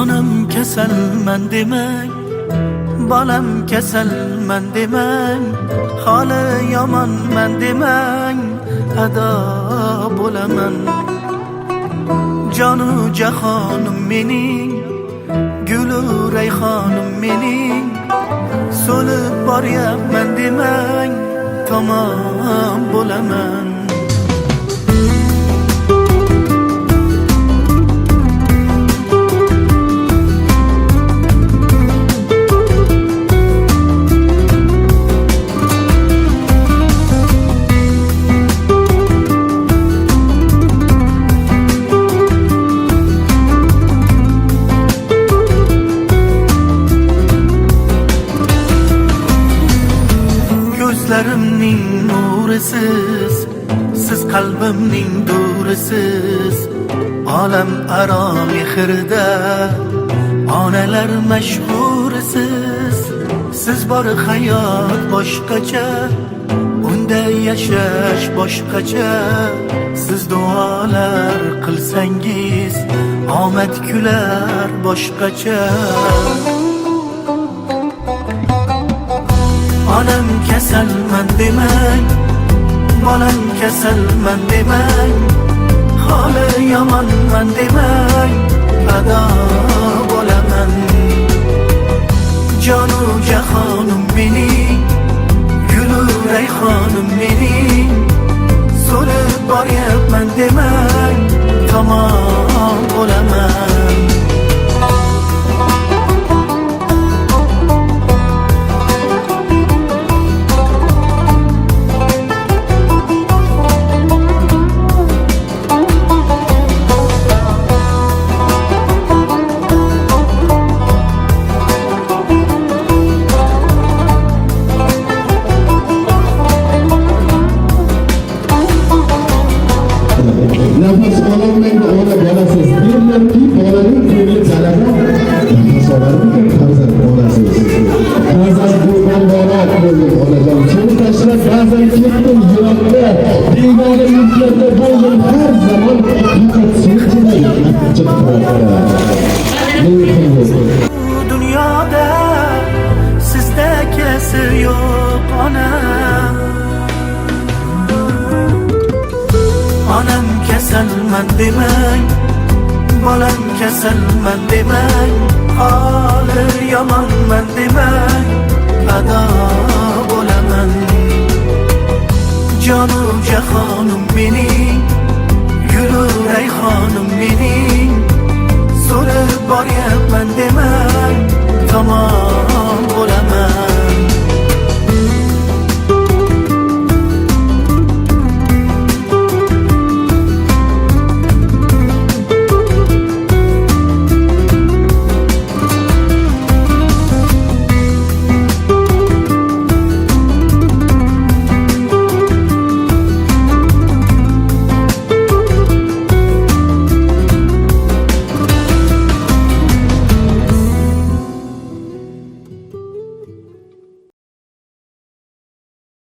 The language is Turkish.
kasalman demang bolam kasalman demang holi yomonman demang ado bo'laman jonu jahonim mening gulu rayhonim mening so'lib boryapman demang tamom bo'laman Ko'zlarimning nurisiz Siz qalbimning durisiz. Olam aro mehrida Onalar mashhurisiz Siz bor hayot boshqacha Unda yashash boshqacha Siz duolar qilsangiz Omad kular boshqacha Onam kasalman demang Bolam kasalman demang Holi yomonman demang Ado bo'laman Jonu jahonim mening Gulu rayhonim mening So'lib boryapman demang Tamom bo'laman Nafas ololmaydi ona bolasiz. Bilmemki bolaning ko'ngli talaba. Nafas olarmikan farzand bolasiz. Farzand bo'lgan bola bo'lgan onajon. Seni tashlab ba'zan ketdim yiroqda. Begona yurtlarda bo'ldim har zamon. Faqat achchiq. Ne qildi? Bu dunyoda sizda kasir yo'q onam onam keselmen demeng Bolam keselmen demeng Hali yomonman demang ado bo'laman jonu jahonim mening yurur rayhonim mening so'rib boryapman demang tomon